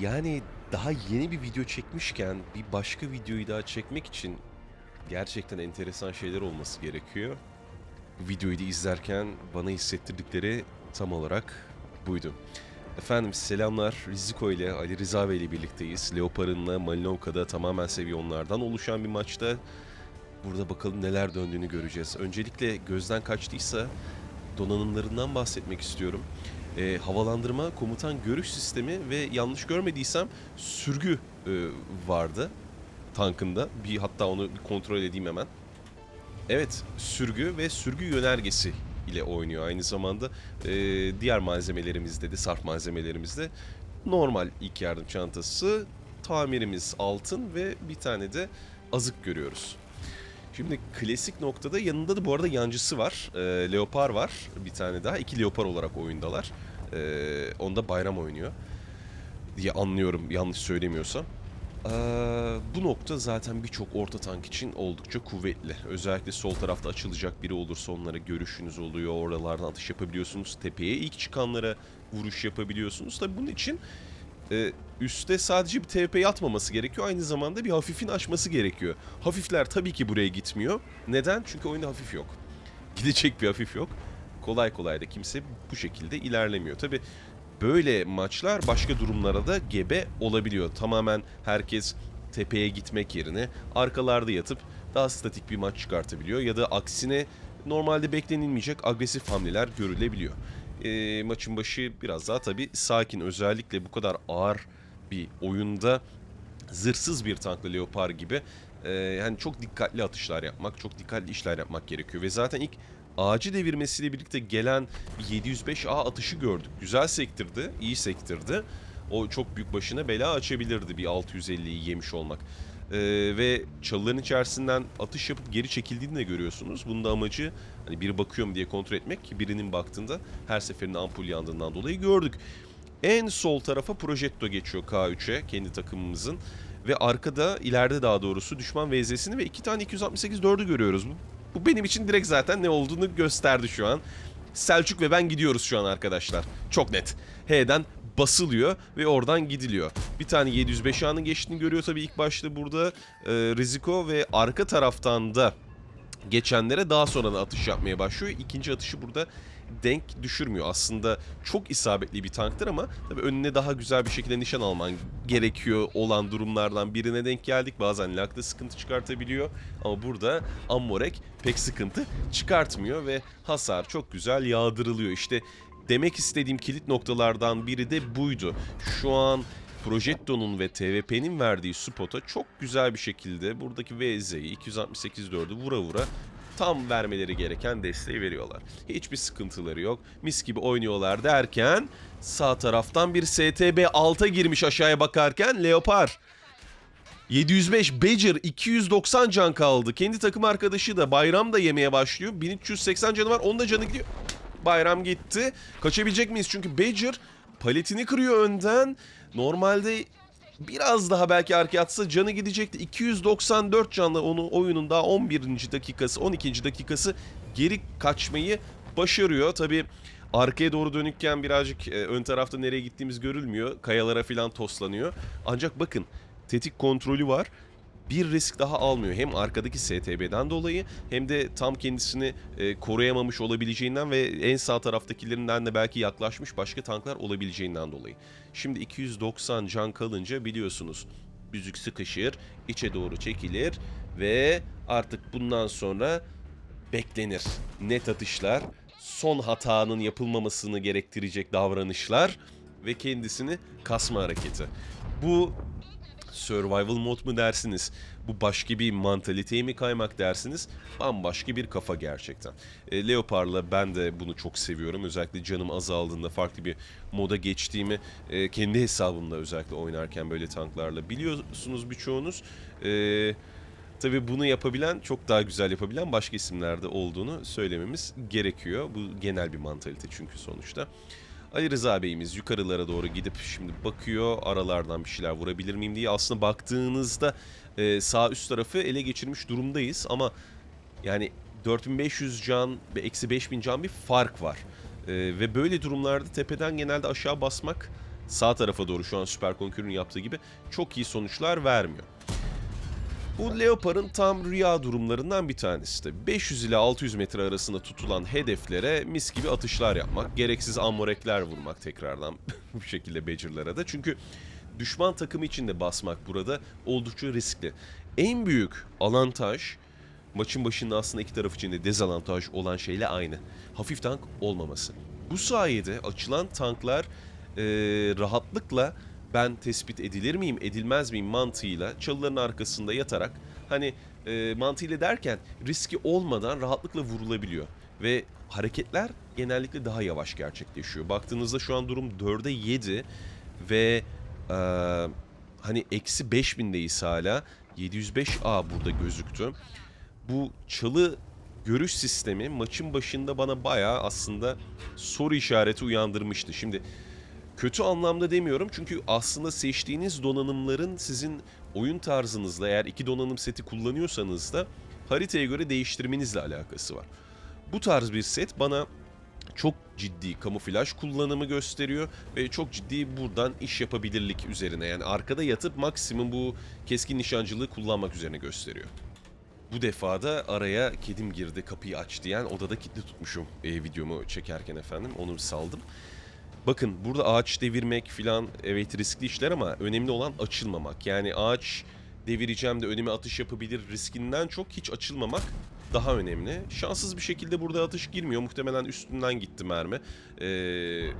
Yani daha yeni bir video çekmişken bir başka videoyu daha çekmek için gerçekten enteresan şeyler olması gerekiyor. Videoyu da izlerken bana hissettirdikleri tam olarak buydu. Efendim selamlar. Riziko ile Ali Rıza Bey ile birlikteyiz. Leopar'ınla Malinovka'da tamamen seviyonlardan oluşan bir maçta. Burada bakalım neler döndüğünü göreceğiz. Öncelikle gözden kaçtıysa donanımlarından bahsetmek istiyorum. Ee, havalandırma, komutan görüş sistemi ve yanlış görmediysem sürgü e, vardı tankında. Bir hatta onu bir kontrol edeyim hemen. Evet, sürgü ve sürgü yönergesi ile oynuyor. Aynı zamanda e, diğer malzemelerimizde de, sarf malzemelerimizde normal ilk yardım çantası, tamirimiz altın ve bir tane de azık görüyoruz. Şimdi klasik noktada yanında da bu arada yancısı var. E, Leopar var bir tane daha. İki Leopar olarak oyundalar. E, onda bayram oynuyor diye anlıyorum yanlış söylemiyorsam. Ee, bu nokta zaten birçok orta tank için oldukça kuvvetli. Özellikle sol tarafta açılacak biri olursa onlara görüşünüz oluyor. Oralardan atış yapabiliyorsunuz. Tepeye ilk çıkanlara vuruş yapabiliyorsunuz. Tabi bunun için e, üste sadece bir TP atmaması gerekiyor. Aynı zamanda bir hafifin açması gerekiyor. Hafifler tabii ki buraya gitmiyor. Neden? Çünkü oyunda hafif yok. Gidecek bir hafif yok. Kolay kolay da kimse bu şekilde ilerlemiyor. Tabi böyle maçlar başka durumlara da gebe olabiliyor. Tamamen herkes tepeye gitmek yerine arkalarda yatıp daha statik bir maç çıkartabiliyor. Ya da aksine normalde beklenilmeyecek agresif hamleler görülebiliyor. E, maçın başı biraz daha tabii sakin. Özellikle bu kadar ağır bir oyunda zırhsız bir tankla Leopard gibi e, yani çok dikkatli atışlar yapmak, çok dikkatli işler yapmak gerekiyor. Ve zaten ilk ağacı devirmesiyle birlikte gelen bir 705A atışı gördük. Güzel sektirdi, iyi sektirdi. O çok büyük başına bela açabilirdi bir 650'yi yemiş olmak. Ee, ve çalıların içerisinden atış yapıp geri çekildiğini de görüyorsunuz. Bunun da amacı hani biri bakıyorum diye kontrol etmek ki birinin baktığında her seferinde ampul yandığından dolayı gördük. En sol tarafa Projetto geçiyor K3'e kendi takımımızın. Ve arkada ileride daha doğrusu düşman VZ'sini ve iki tane 268 4'ü görüyoruz. Bu, bu benim için direkt zaten ne olduğunu gösterdi şu an. Selçuk ve ben gidiyoruz şu an arkadaşlar. Çok net. H'den basılıyor ve oradan gidiliyor. Bir tane 705 anın geçtiğini görüyor tabii ilk başta burada e, Riziko ve arka taraftan da geçenlere daha sonra da atış yapmaya başlıyor. İkinci atışı burada denk düşürmüyor. Aslında çok isabetli bir tanktır ama tabii önüne daha güzel bir şekilde nişan alman gerekiyor olan durumlardan birine denk geldik. Bazen lakta sıkıntı çıkartabiliyor ama burada Ammorek pek sıkıntı çıkartmıyor ve hasar çok güzel yağdırılıyor. İşte demek istediğim kilit noktalardan biri de buydu. Şu an Projetto'nun ve TVP'nin verdiği spota çok güzel bir şekilde buradaki VZ'yi 268-4'ü vura vura tam vermeleri gereken desteği veriyorlar. Hiçbir sıkıntıları yok. Mis gibi oynuyorlar derken sağ taraftan bir STB alta girmiş aşağıya bakarken Leopar 705 Badger 290 can kaldı. Kendi takım arkadaşı da Bayram da yemeye başlıyor. 1380 canı var. Onun da canı gidiyor. Bayram gitti. Kaçabilecek miyiz? Çünkü Badger paletini kırıyor önden. Normalde biraz daha belki arkaya atsa canı gidecekti. 294 canla onu oyunun daha 11. dakikası 12. dakikası geri kaçmayı başarıyor. Tabi arkaya doğru dönükken birazcık e, ön tarafta nereye gittiğimiz görülmüyor. Kayalara falan toslanıyor. Ancak bakın tetik kontrolü var bir risk daha almıyor. Hem arkadaki STB'den dolayı hem de tam kendisini e, koruyamamış olabileceğinden ve en sağ taraftakilerinden de belki yaklaşmış başka tanklar olabileceğinden dolayı. Şimdi 290 can kalınca biliyorsunuz büzük sıkışır, içe doğru çekilir ve artık bundan sonra beklenir. Net atışlar, son hatanın yapılmamasını gerektirecek davranışlar ve kendisini kasma hareketi. Bu survival mod mu dersiniz? Bu başka bir mantaliteye mi kaymak dersiniz? Bambaşka bir kafa gerçekten. E, Leopard'la ben de bunu çok seviyorum. Özellikle canım azaldığında farklı bir moda geçtiğimi e, kendi hesabımda özellikle oynarken böyle tanklarla biliyorsunuz birçoğunuz. E, Tabii bunu yapabilen, çok daha güzel yapabilen başka isimlerde olduğunu söylememiz gerekiyor. Bu genel bir mantalite çünkü sonuçta. Ali Rıza Bey'imiz yukarılara doğru gidip şimdi bakıyor aralardan bir şeyler vurabilir miyim diye. Aslında baktığınızda e, sağ üst tarafı ele geçirmiş durumdayız ama yani 4500 can ve eksi 5000 can bir fark var. E, ve böyle durumlarda tepeden genelde aşağı basmak sağ tarafa doğru şu an Süper Conqueror'ın yaptığı gibi çok iyi sonuçlar vermiyor. Bu Leopard'ın tam rüya durumlarından bir tanesi de. 500 ile 600 metre arasında tutulan hedeflere mis gibi atışlar yapmak, gereksiz amorekler vurmak tekrardan bu şekilde Badger'lara da. Çünkü düşman takımı içinde basmak burada oldukça riskli. En büyük avantaj maçın başında aslında iki taraf için de dezavantaj olan şeyle aynı. Hafif tank olmaması. Bu sayede açılan tanklar eee, rahatlıkla ben tespit edilir miyim, edilmez miyim mantığıyla çalıların arkasında yatarak hani e, mantığıyla derken riski olmadan rahatlıkla vurulabiliyor. Ve hareketler genellikle daha yavaş gerçekleşiyor. Baktığınızda şu an durum 4'e 7 ve e, hani eksi 5000'deyiz hala. 705A burada gözüktü. Bu çalı görüş sistemi maçın başında bana bayağı aslında soru işareti uyandırmıştı. Şimdi kötü anlamda demiyorum çünkü aslında seçtiğiniz donanımların sizin oyun tarzınızla eğer iki donanım seti kullanıyorsanız da haritaya göre değiştirmenizle alakası var. Bu tarz bir set bana çok ciddi kamuflaj kullanımı gösteriyor ve çok ciddi buradan iş yapabilirlik üzerine yani arkada yatıp maksimum bu keskin nişancılığı kullanmak üzerine gösteriyor. Bu defa da araya kedim girdi kapıyı aç diyen odada kilitli tutmuşum e, videomu çekerken efendim onu saldım. Bakın burada ağaç devirmek filan evet riskli işler ama önemli olan açılmamak. Yani ağaç devireceğim de önüme atış yapabilir riskinden çok hiç açılmamak daha önemli. Şanssız bir şekilde burada atış girmiyor. Muhtemelen üstünden gitti mermi. Ee,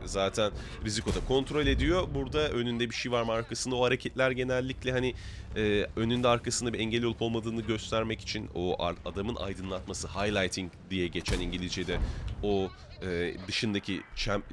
zaten Riziko da kontrol ediyor. Burada önünde bir şey var mı arkasında. O hareketler genellikle hani e, önünde arkasında bir engel olup olmadığını göstermek için o adamın aydınlatması, highlighting diye geçen İngilizce'de o e, dışındaki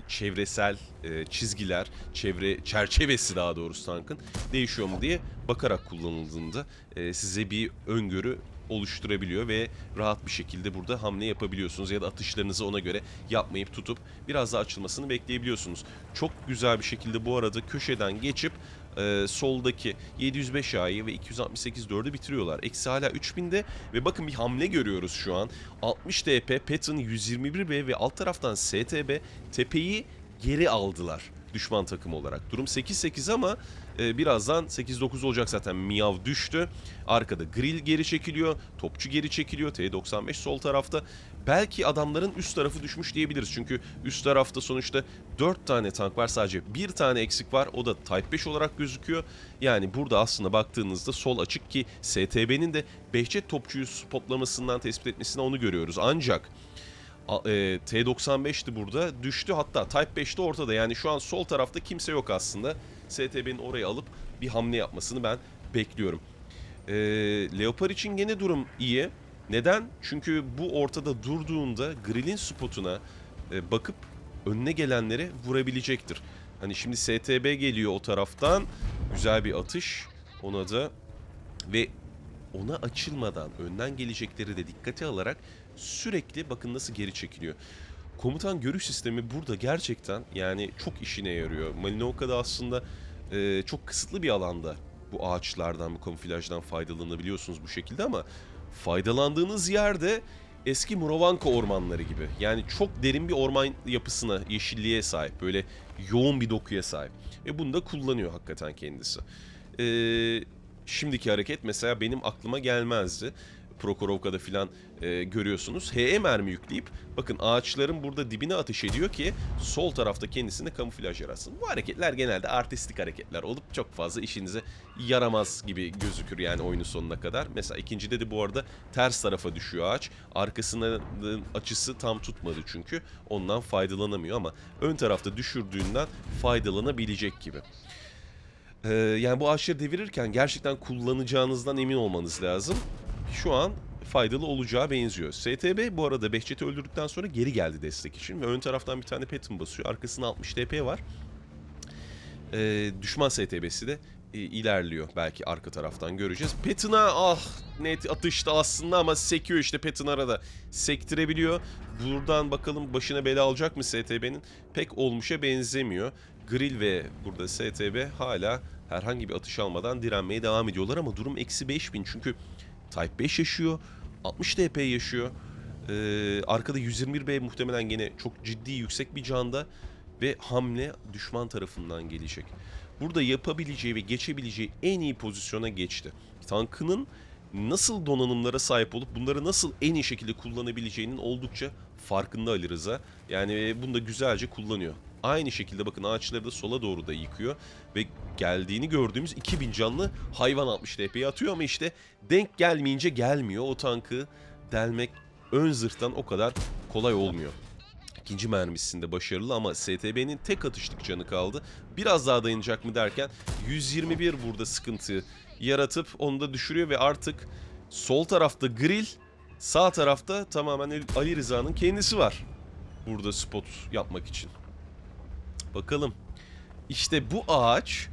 çevresel e, çizgiler, çevre çerçevesi daha doğrusu tankın değişiyor mu diye bakarak kullanıldığında e, size bir öngörü oluşturabiliyor ve rahat bir şekilde burada hamle yapabiliyorsunuz ya da atışlarınızı ona göre yapmayıp tutup biraz daha açılmasını bekleyebiliyorsunuz. Çok güzel bir şekilde bu arada köşeden geçip e, soldaki 705 A'yı ve 268 4'ü bitiriyorlar. Eksi hala 3000'de ve bakın bir hamle görüyoruz şu an. 60 TP, Patton 121B ve alt taraftan STB tepeyi geri aldılar düşman takım olarak. Durum 8-8 ama e, birazdan 8-9 olacak zaten. Miyav düştü. Arkada Grill geri çekiliyor. Topçu geri çekiliyor. T-95 sol tarafta. Belki adamların üst tarafı düşmüş diyebiliriz. Çünkü üst tarafta sonuçta 4 tane tank var. Sadece bir tane eksik var. O da Type 5 olarak gözüküyor. Yani burada aslında baktığınızda sol açık ki STB'nin de Behçet topçuyu spotlamasından tespit etmesine onu görüyoruz. Ancak e, T95'ti burada. Düştü hatta Type 5'te ortada. Yani şu an sol tarafta kimse yok aslında. STB'nin orayı alıp bir hamle yapmasını ben bekliyorum. E, Leopard için gene durum iyi. Neden? Çünkü bu ortada durduğunda Grill'in spotuna e, bakıp önüne gelenleri vurabilecektir. Hani şimdi STB geliyor o taraftan. Güzel bir atış ona da. Ve ona açılmadan önden gelecekleri de dikkate alarak sürekli bakın nasıl geri çekiliyor. Komutan görüş sistemi burada gerçekten yani çok işine yarıyor. Malinouka'da aslında e, çok kısıtlı bir alanda bu ağaçlardan, bu kamuflajdan faydalanabiliyorsunuz bu şekilde ama faydalandığınız yerde eski Murovanka ormanları gibi. Yani çok derin bir orman yapısına, yeşilliğe sahip. Böyle yoğun bir dokuya sahip. Ve bunu da kullanıyor hakikaten kendisi. Eee şimdiki hareket mesela benim aklıma gelmezdi. Prokhorovka'da filan e, görüyorsunuz. HE mermi yükleyip bakın ağaçların burada dibine ateş ediyor ki sol tarafta kendisine kamuflaj yaratsın. Bu hareketler genelde artistik hareketler olup çok fazla işinize yaramaz gibi gözükür yani oyunun sonuna kadar. Mesela ikincide de bu arada ters tarafa düşüyor ağaç. Arkasının açısı tam tutmadı çünkü ondan faydalanamıyor ama ön tarafta düşürdüğünden faydalanabilecek gibi. Ee, yani bu ağaçları devirirken gerçekten kullanacağınızdan emin olmanız lazım. Şu an faydalı olacağı benziyor. STB bu arada Behçet'i öldürdükten sonra geri geldi destek için ve ön taraftan bir tane Patton basıyor. Arkasında 60 TP var. Ee, düşman STB'si de e, ilerliyor. Belki arka taraftan göreceğiz. Patton'a ah net atıştı aslında ama sekiyor işte Patton arada. Sektirebiliyor. Buradan bakalım başına bela alacak mı STB'nin? Pek olmuşa benzemiyor. Grill ve burada STB hala herhangi bir atış almadan direnmeye devam ediyorlar ama durum eksi 5000 çünkü Type 5 yaşıyor, 60 TP yaşıyor. Ee, arkada 121B muhtemelen gene çok ciddi yüksek bir canda ve hamle düşman tarafından gelecek. Burada yapabileceği ve geçebileceği en iyi pozisyona geçti. Tankının nasıl donanımlara sahip olup bunları nasıl en iyi şekilde kullanabileceğinin oldukça farkında Ali Rıza. Yani bunu da güzelce kullanıyor. Aynı şekilde bakın ağaçları da sola doğru da yıkıyor ve geldiğini gördüğümüz 2000 canlı hayvan 60 TP'yi atıyor ama işte denk gelmeyince gelmiyor. O tankı delmek ön zırhtan o kadar kolay olmuyor. İkinci mermisinde başarılı ama STB'nin tek atışlık canı kaldı. Biraz daha dayanacak mı derken 121 burada sıkıntı yaratıp onu da düşürüyor ve artık sol tarafta grill, sağ tarafta tamamen Ali Rıza'nın kendisi var. Burada spot yapmak için. Bakalım. İşte bu ağaç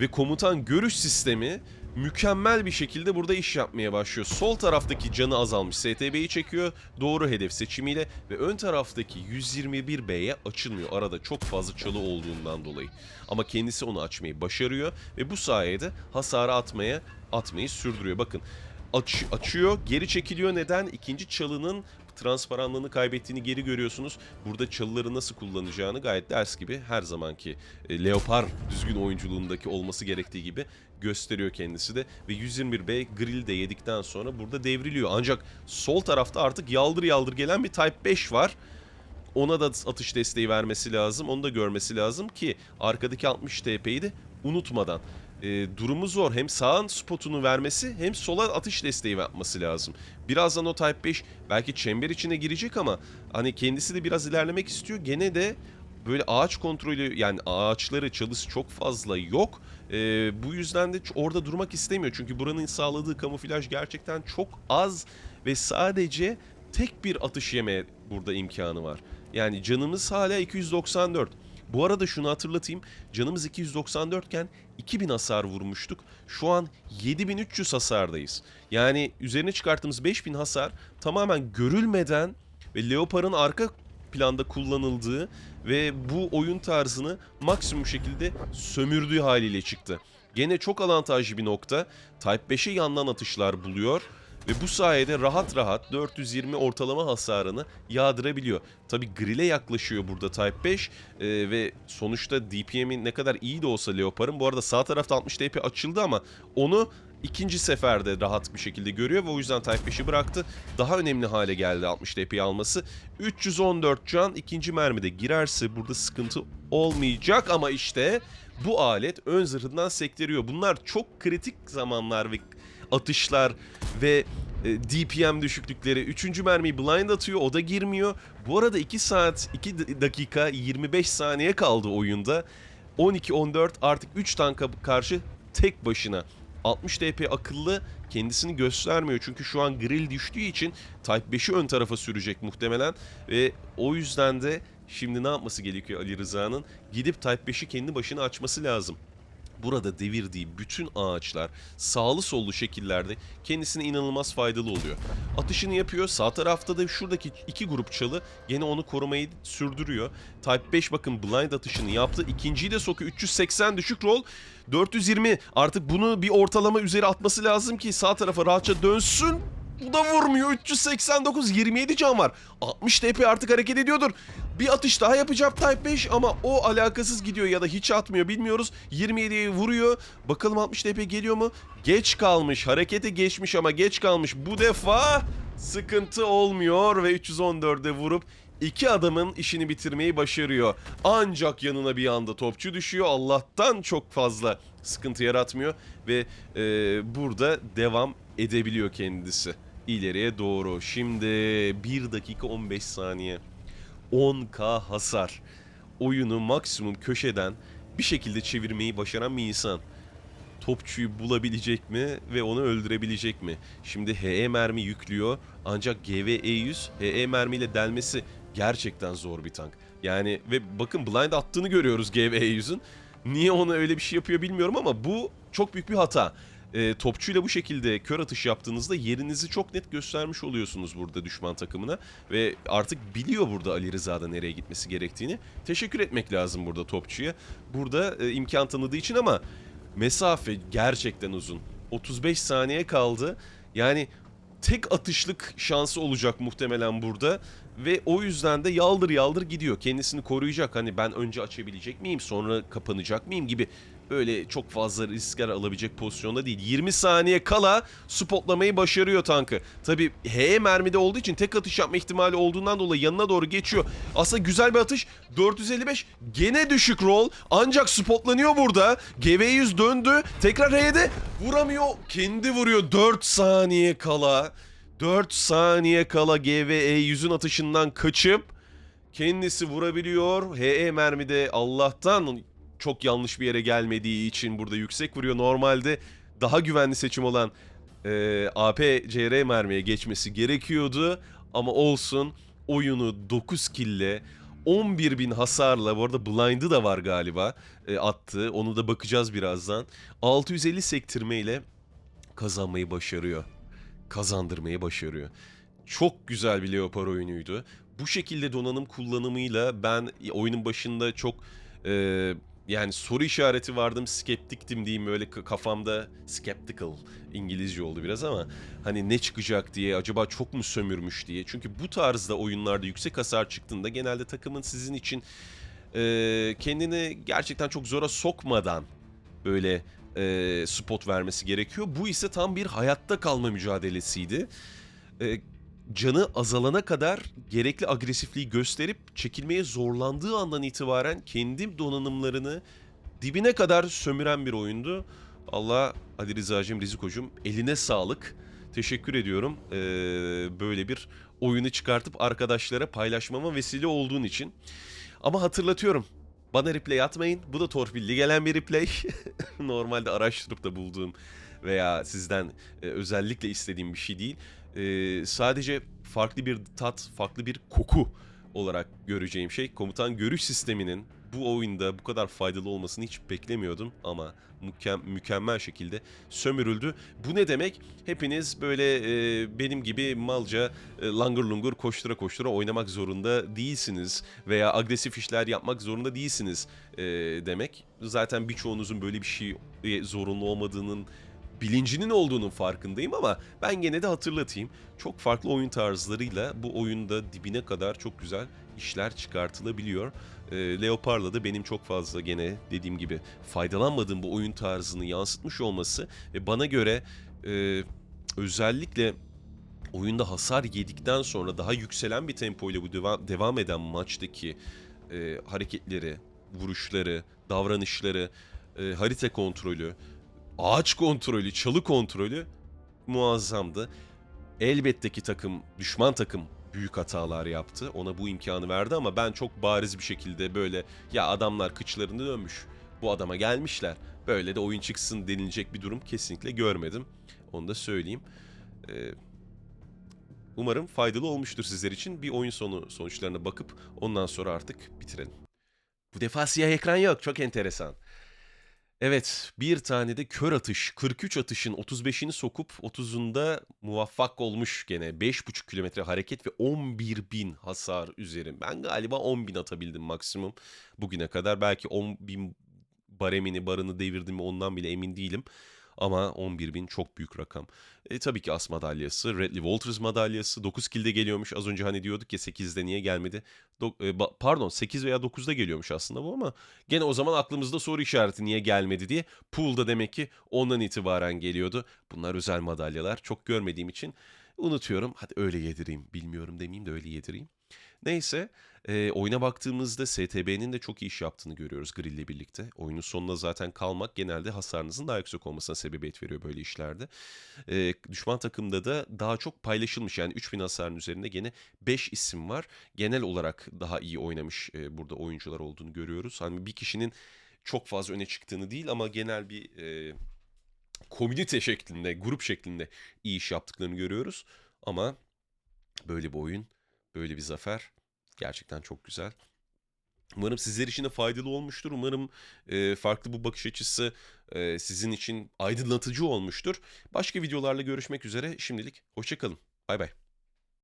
ve komutan görüş sistemi mükemmel bir şekilde burada iş yapmaya başlıyor. Sol taraftaki canı azalmış STB'yi çekiyor doğru hedef seçimiyle ve ön taraftaki 121B'ye açılmıyor. Arada çok fazla çalı olduğundan dolayı. Ama kendisi onu açmayı başarıyor ve bu sayede hasarı atmaya atmayı sürdürüyor. Bakın aç, açıyor, geri çekiliyor. Neden? İkinci çalının transparanlığını kaybettiğini geri görüyorsunuz. Burada çalıları nasıl kullanacağını gayet ders gibi her zamanki e, Leopar düzgün oyunculuğundaki olması gerektiği gibi gösteriyor kendisi de. Ve 121B grill de yedikten sonra burada devriliyor. Ancak sol tarafta artık yaldır yaldır gelen bir Type 5 var. Ona da atış desteği vermesi lazım. Onu da görmesi lazım ki arkadaki 60 TP'yi de unutmadan. E, durumu zor. Hem sağın spotunu vermesi hem sola atış desteği yapması lazım. Birazdan o Type 5 belki çember içine girecek ama hani kendisi de biraz ilerlemek istiyor. Gene de böyle ağaç kontrolü yani ağaçları çalısı çok fazla yok. E, bu yüzden de orada durmak istemiyor. Çünkü buranın sağladığı kamuflaj gerçekten çok az ve sadece tek bir atış yeme burada imkanı var. Yani canımız hala 294. Bu arada şunu hatırlatayım. Canımız 294 iken 2000 hasar vurmuştuk. Şu an 7300 hasardayız. Yani üzerine çıkarttığımız 5000 hasar tamamen görülmeden ve Leopard'ın arka planda kullanıldığı ve bu oyun tarzını maksimum şekilde sömürdüğü haliyle çıktı. Gene çok avantajlı bir nokta. Type 5'e yandan atışlar buluyor ve bu sayede rahat rahat 420 ortalama hasarını yağdırabiliyor. Tabi grill'e yaklaşıyor burada Type 5 ee, ve sonuçta DPM'i ne kadar iyi de olsa Leopard'ın bu arada sağ tarafta 60 TP açıldı ama onu ikinci seferde rahat bir şekilde görüyor ve o yüzden Type 5'i bıraktı. Daha önemli hale geldi 60 TP'yi alması. 314 can ikinci mermide girerse burada sıkıntı olmayacak ama işte bu alet ön zırhından sektiriyor. Bunlar çok kritik zamanlar ve atışlar ve e, DPM düşüklükleri. Üçüncü mermiyi blind atıyor o da girmiyor. Bu arada 2 saat 2 dakika 25 saniye kaldı oyunda. 12-14 artık 3 tanka karşı tek başına. 60 DP akıllı kendisini göstermiyor. Çünkü şu an grill düştüğü için Type 5'i ön tarafa sürecek muhtemelen. Ve o yüzden de şimdi ne yapması gerekiyor Ali Rıza'nın? Gidip Type 5'i kendi başına açması lazım burada devirdiği bütün ağaçlar sağlı sollu şekillerde kendisine inanılmaz faydalı oluyor. Atışını yapıyor. Sağ tarafta da şuradaki iki grup çalı gene onu korumayı sürdürüyor. Type 5 bakın blind atışını yaptı. İkinciyi de sokuyor. 380 düşük rol. 420 artık bunu bir ortalama üzeri atması lazım ki sağ tarafa rahatça dönsün. Bu da vurmuyor. 389 27 can var. 60 TP artık hareket ediyordur. Bir atış daha yapacak Type 5 ama o alakasız gidiyor ya da hiç atmıyor bilmiyoruz. 27'ye vuruyor. Bakalım 60 TP geliyor mu? Geç kalmış. Harekete geçmiş ama geç kalmış. Bu defa sıkıntı olmuyor ve 314'e vurup iki adamın işini bitirmeyi başarıyor. Ancak yanına bir anda topçu düşüyor. Allah'tan çok fazla sıkıntı yaratmıyor ve e, burada devam edebiliyor kendisi ileriye doğru. Şimdi 1 dakika 15 saniye. 10k hasar. Oyunu maksimum köşeden bir şekilde çevirmeyi başaran bir insan. Topçuyu bulabilecek mi ve onu öldürebilecek mi? Şimdi HE mermi yüklüyor ancak GVE-100 HE mermiyle delmesi gerçekten zor bir tank. Yani ve bakın blind attığını görüyoruz GVE-100'ün. Niye ona öyle bir şey yapıyor bilmiyorum ama bu çok büyük bir hata e, topçuyla bu şekilde kör atış yaptığınızda yerinizi çok net göstermiş oluyorsunuz burada düşman takımına. Ve artık biliyor burada Ali Rıza'da nereye gitmesi gerektiğini. Teşekkür etmek lazım burada topçuya. Burada e, imkan tanıdığı için ama mesafe gerçekten uzun. 35 saniye kaldı. Yani tek atışlık şansı olacak muhtemelen burada. Ve o yüzden de yaldır yaldır gidiyor. Kendisini koruyacak. Hani ben önce açabilecek miyim sonra kapanacak mıyım gibi böyle çok fazla riskler alabilecek pozisyonda değil. 20 saniye kala spotlamayı başarıyor tankı. Tabi H mermide olduğu için tek atış yapma ihtimali olduğundan dolayı yanına doğru geçiyor. Aslında güzel bir atış. 455 gene düşük roll ancak spotlanıyor burada. GV100 döndü. Tekrar H'de vuramıyor. Kendi vuruyor 4 saniye kala. 4 saniye kala GVE 100'ün atışından kaçıp kendisi vurabiliyor. HE mermide Allah'tan çok yanlış bir yere gelmediği için burada yüksek vuruyor. Normalde daha güvenli seçim olan e, AP-CR mermiye geçmesi gerekiyordu. Ama olsun oyunu 9 kille 11 bin hasarla bu arada blind'ı da var galiba e, attı. Onu da bakacağız birazdan. 650 sektirmeyle kazanmayı başarıyor. Kazandırmayı başarıyor. Çok güzel bir Leopard oyunuydu. Bu şekilde donanım kullanımıyla ben oyunun başında çok e, yani soru işareti vardım, skeptiktim diyeyim böyle k- kafamda skeptical İngilizce oldu biraz ama hani ne çıkacak diye acaba çok mu sömürmüş diye. Çünkü bu tarzda oyunlarda yüksek hasar çıktığında genelde takımın sizin için e, kendini gerçekten çok zora sokmadan böyle e, spot vermesi gerekiyor. Bu ise tam bir hayatta kalma mücadelesiydi. E, canı azalana kadar gerekli agresifliği gösterip çekilmeye zorlandığı andan itibaren kendi donanımlarını dibine kadar sömüren bir oyundu. Allah Ali Rıza'cığım, Riziko'cum eline sağlık. Teşekkür ediyorum ee, böyle bir oyunu çıkartıp arkadaşlara paylaşmama vesile olduğun için. Ama hatırlatıyorum. Bana replay atmayın. Bu da torpilli gelen bir replay. Normalde araştırıp da bulduğum veya sizden e, özellikle istediğim bir şey değil. E, sadece farklı bir tat, farklı bir koku olarak göreceğim şey. Komutan görüş sisteminin bu oyunda bu kadar faydalı olmasını hiç beklemiyordum ama mükem- mükemmel şekilde sömürüldü. Bu ne demek? Hepiniz böyle e, benim gibi malca e, langır lungur koştura koştura oynamak zorunda değilsiniz veya agresif işler yapmak zorunda değilsiniz e, demek. Zaten birçoğunuzun böyle bir şey zorunlu olmadığının bilincinin olduğunun farkındayım ama ben gene de hatırlatayım. Çok farklı oyun tarzlarıyla bu oyunda dibine kadar çok güzel işler çıkartılabiliyor. E, Leopard'la da benim çok fazla gene dediğim gibi faydalanmadığım bu oyun tarzını yansıtmış olması ve bana göre e, özellikle oyunda hasar yedikten sonra daha yükselen bir tempoyla bu devam, devam eden maçtaki e, hareketleri, vuruşları, davranışları, e, harita kontrolü, ağaç kontrolü, çalı kontrolü muazzamdı. Elbette ki takım, düşman takım büyük hatalar yaptı. Ona bu imkanı verdi ama ben çok bariz bir şekilde böyle ya adamlar kıçlarını dönmüş. Bu adama gelmişler. Böyle de oyun çıksın denilecek bir durum kesinlikle görmedim. Onu da söyleyeyim. Ee, umarım faydalı olmuştur sizler için. Bir oyun sonu sonuçlarına bakıp ondan sonra artık bitirelim. Bu defa siyah ekran yok. Çok enteresan. Evet bir tane de kör atış 43 atışın 35'ini sokup 30'unda muvaffak olmuş gene 5,5 kilometre hareket ve 11 bin hasar üzeri. Ben galiba 10 bin atabildim maksimum bugüne kadar belki 10 bin baremini barını devirdim ondan bile emin değilim. Ama 11 bin çok büyük rakam. E, tabii ki as madalyası, Redley Walters madalyası 9 kilde geliyormuş. Az önce hani diyorduk ya 8'de niye gelmedi? Do- e, pardon 8 veya 9'da geliyormuş aslında bu ama gene o zaman aklımızda soru işareti niye gelmedi diye. Pool'da demek ki ondan itibaren geliyordu. Bunlar özel madalyalar. Çok görmediğim için unutuyorum. Hadi öyle yedireyim. Bilmiyorum demeyeyim de öyle yedireyim. Neyse e, oyuna baktığımızda STB'nin de çok iyi iş yaptığını görüyoruz Grill ile birlikte. Oyunun sonuna zaten kalmak genelde hasarınızın daha yüksek olmasına sebebiyet veriyor böyle işlerde. E, düşman takımda da daha çok paylaşılmış yani 3000 hasarın üzerinde gene 5 isim var. Genel olarak daha iyi oynamış e, burada oyuncular olduğunu görüyoruz. Hani bir kişinin çok fazla öne çıktığını değil ama genel bir e, komünite şeklinde, grup şeklinde iyi iş yaptıklarını görüyoruz. Ama böyle bir oyun, böyle bir zafer gerçekten çok güzel. Umarım sizler için de faydalı olmuştur. Umarım e, farklı bu bakış açısı e, sizin için aydınlatıcı olmuştur. Başka videolarla görüşmek üzere. Şimdilik hoşçakalın. Bay bay.